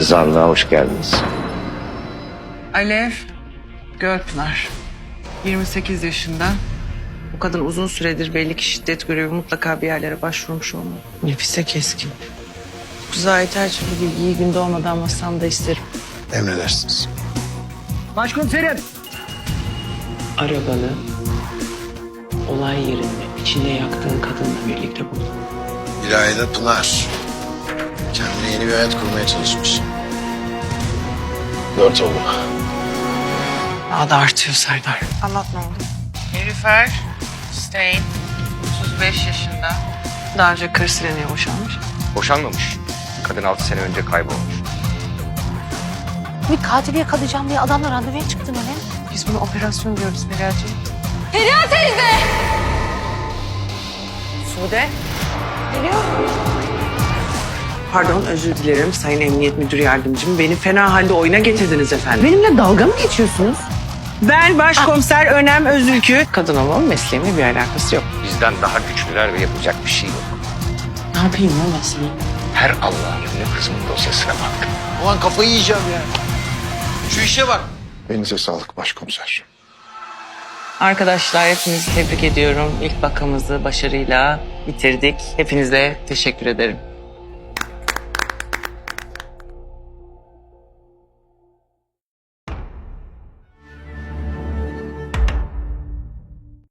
Zanlığa hoş geldiniz. Alev Gölpınar. 28 yaşında. Bu kadın uzun süredir belli ki şiddet görevi mutlaka bir yerlere başvurmuş olmalı. Nefise Keskin. Bu Zahit Erçin bu bilgiyi günde olmadan masamda isterim. Emredersiniz. Başkomiserim. Arabanı olay yerinde içinde yaktığın kadınla birlikte buldum. İlayda Pınar. Kendine yeni bir hayat kurmaya çalışmış. Dört oldu. Daha da artıyor Serdar. Anlat ne oldu? Nilüfer Stein, 35 yaşında. Daha önce karısıyla niye boşanmış? Boşanmamış. Kadın 6 sene önce kaybolmuş. Bir katili yakalayacağım diye adamla randevuya çıktın öyle. Biz bunu operasyon diyoruz Feriha'cığım. Feriha teyze! Sude. Geliyor. Pardon özür dilerim Sayın Emniyet Müdür Yardımcım. Beni fena halde oyuna getirdiniz efendim. Benimle dalga mı geçiyorsunuz? Ben Başkomiser Önem Özülkü. Kadın olmamın mesleğimle bir alakası yok. Bizden daha güçlüler ve yapacak bir şey yok. Ne yapayım lan ben sana? Her Allah'ın ünlü kızımın dosyasına baktım. Ulan kafayı yiyeceğim ya. Şu işe bak. Elinize sağlık başkomiser. Arkadaşlar hepinizi tebrik ediyorum. İlk bakımızı başarıyla bitirdik. Hepinize teşekkür ederim.